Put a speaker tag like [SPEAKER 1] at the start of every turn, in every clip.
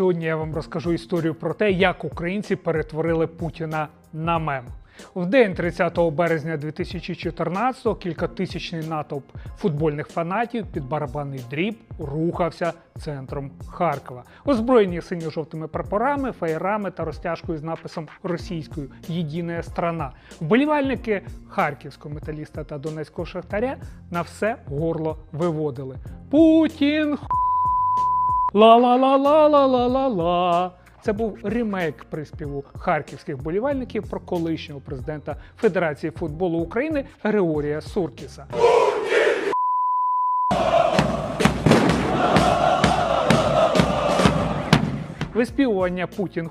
[SPEAKER 1] Сьогодні я вам розкажу історію про те, як українці перетворили Путіна на мем. В день 30 березня 2014-го кількатисячний натовп футбольних фанатів під барабанний дріб рухався центром Харкова, озброєні синьо-жовтими прапорами, фаєрами та розтяжкою з написом російською Єдина страна. Вболівальники харківського металіста та донецького шахтаря на все горло виводили. Путін Ла-ла-ла-ла-ла-ла-ла-ла. Це був ремейк приспіву харківських болівальників про колишнього президента Федерації футболу України Григорія Суркіса. Виспівування Путін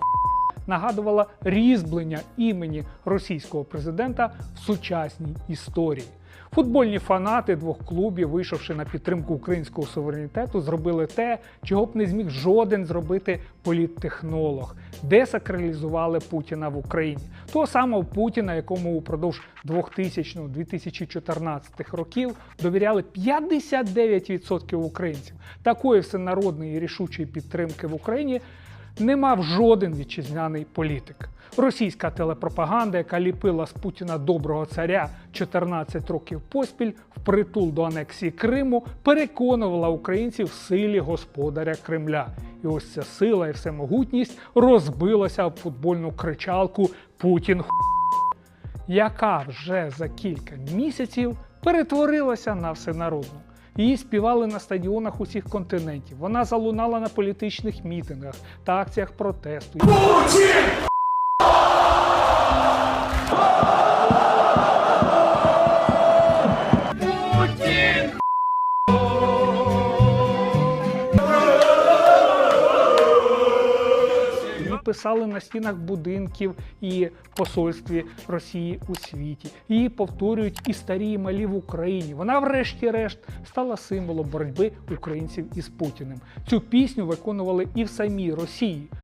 [SPEAKER 1] нагадувало різьблення імені російського президента в сучасній історії. Футбольні фанати двох клубів, вийшовши на підтримку українського суверенітету, зробили те, чого б не зміг жоден зробити політтехнолог, десакралізували Путіна в Україні. Того самого Путіна, якому упродовж 2000-2014 років довіряли 59% українців. Такої всенародної рішучої підтримки в Україні не мав жоден вітчизняний політик. Російська телепропаганда, яка ліпила з Путіна доброго царя 14 років поспіль, впритул до анексії Криму, переконувала українців в силі господаря Кремля. І ось ця сила і всемогутність розбилася об футбольну кричалку Путін ху», яка вже за кілька місяців перетворилася на всенародну. Її співали на стадіонах усіх континентів. Вона залунала на політичних мітингах та акціях протесту. Її писали на стінах будинків і посольстві Росії у світі. Її повторюють і старі, і малі в Україні. Вона, врешті-решт, стала символом боротьби українців із Путіним. Цю пісню виконували і в самій Росії.